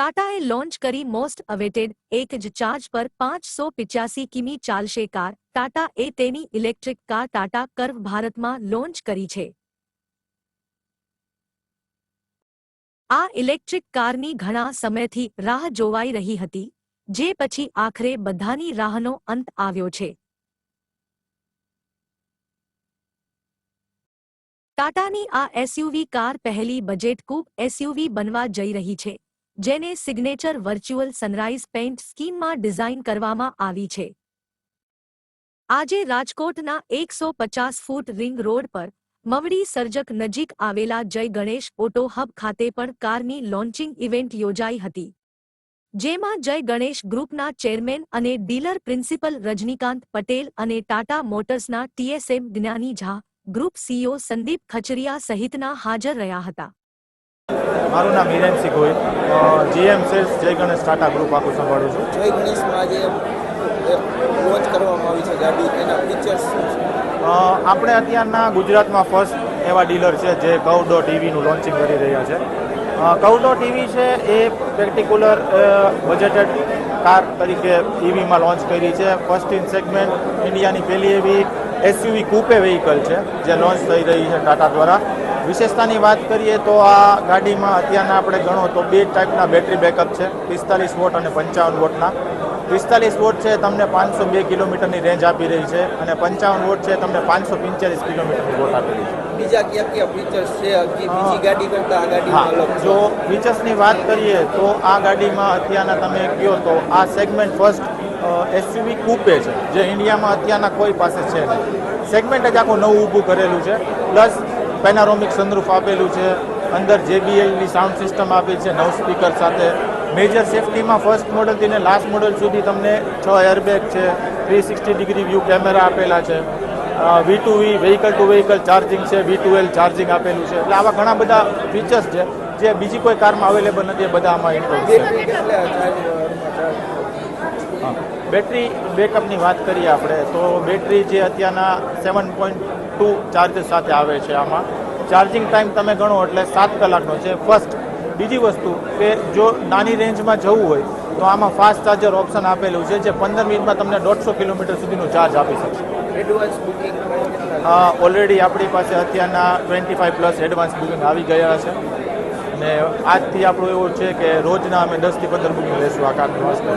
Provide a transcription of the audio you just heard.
ટાટાએ launch કરી most awaited એક જ ચાર્જ પર પાંચસો પિચ્યાસી કિમી ચાલશે કાર. ટાટા એ તેની ઇલેક્ટ્રિક કાર ટાટા કર્વ ભારતમાં લોન્ચ કરી છે. આ ઇલેક્ટ્રિક કારની ઘણા સમયથી રાહ જોવાઈ રહી હતી, જે પછી આખરે બધાની રાહનો અંત આવ્યો છે. ટાટાની આ એસયુવી કાર પહેલી બજેટ કૂપ એસયુવી બનવા જઈ રહી છે. જેને સિગ્નેચર વર્ચ્યુઅલ સનરાઇઝ પેઇન્ટ સ્કીમમાં ડિઝાઇન કરવામાં આવી છે. આજે રાજકોટના એકસો પચાસ ફૂટ રિંગ રોડ પર મવડી સર્જક નજીક આવેલા જય ગણેશ ઓટો હબ ખાતે પણ કારની લોન્ચિંગ ઇવેન્ટ યોજાઈ હતી. જેમાં જય ગણેશ ગ્રુપના ચેરમેન અને ડીલર પ્રિન્સિપલ રજનીકાંત પટેલ અને Tata મોટર્સના TSM Gyani Jha group CEO Sandeep Khachariya સહિતના હાજર રહ્યા હતા. મારું નામ હિરેનસિંહ ગોહિલ. જીએમ સેલ્સ જય ગણેશ ટાટા ગ્રુપ આખું સંભાળું છું. જય ગણેશમાં જે લોન્ચ કરવામાં આવી છે ગાડી. એના ફીચર્સ આપણે અત્યારના ગુજરાતમાં ફર્સ્ટ એવા ડીલર છે જે કવ ડોટ ટીવીનું લોન્ચિંગ કરી રહ્યા છે. કવ ડોટ ટીવી છે એ પર્ટિક્યુલર બજેટેડ કાર તરીકે ઈવીમાં લોન્ચ કરી છે. ફર્સ્ટ ઇન સેગમેન્ટ ઇન્ડિયાની પહેલી એવી એસયુવી કૂપે વ્હીકલ છે જે લોન્ચ થઈ રહી છે ટાટા દ્વારા. વિશેષતાની વાત કરીએ તો આ ગાડીમાં અત્યારના આપણે ગણો તો બે ટાઈપના બેટરી બેકઅપ છે પિસ્તાલીસ વોટ અને પંચાવન વોટના. પિસ્તાલીસ વોટ છે તમને પાંચસો બે કિલોમીટરની રેન્જ આપી રહી છે અને પંચાવન વોટ છે તમને પાંચસો પિંચાલીસ કિલોમીટરની વોટ આપી રહી છે. બીજા કયા કયા ફીચર્સ છે? બીજી ગાડી કરતાં આ ગાડીમાં અલગ જો ફીચર્સની વાત કરીએ તો આ ગાડીમાં અત્યારના તમે કહો તો આ સેગમેન્ટ ફર્સ્ટ એસયુવી કૂપે છે જે ઇન્ડિયામાં અત્યારના કોઈ પાસે છે નહીં. સેગમેન્ટ જ આખું નવું ઊભું કરેલું છે. પ્લસ પેનારોમિક સનરૂફ આપેલું છે. અંદર જેબીએલની સાઉન્ડ સિસ્ટમ આપી છે, નવ સ્પીકર સાથે. મેજર સેફટીમાં ફર્સ્ટ મોડલથી ને લાસ્ટ મોડલ સુધી તમને છ એરબેગ છે. Three sixty degree view camera આપેલા છે. V to V vehicle to vehicle charging છે. વી ટુ એલ ચાર્જિંગ આપેલું છે. એટલે આવા ઘણા બધા ફીચર્સ છે, જે બીજી કોઈ કારમાં અવેલેબલ નથી, એ બધા આમાં ઇન્ક્લુડ છે. બેટરી બેકઅપની વાત કરીએ આપણે, તો બેટરી જે અત્યારના સેવન પોઈન્ટ ટુ ચાર્જર સાથે આવે છે આમાં. ચાર્જિંગ ટાઈમ તમે ગણો એટલે સાત કલાકનો છે. ફર્સ્ટ બીજી વસ્તુ કે જો નાની રેન્જમાં જવું હોય તો આમાં ફાસ્ટ ચાર્જર ઓપ્શન આપેલું છે જે પંદર મિનિટમાં તમને દોઢસો કિલોમીટર સુધીનું ચાર્જ આપી શકશે. એડવાન્સ ઓલરેડી આપણી પાસે અત્યારના twenty five plus advance booking આવી ગયા છે. અને આજથી આપણું એવું છે કે રોજના અમે દસથી પંદર બુકિંગ લેશું આ વાસ્તે.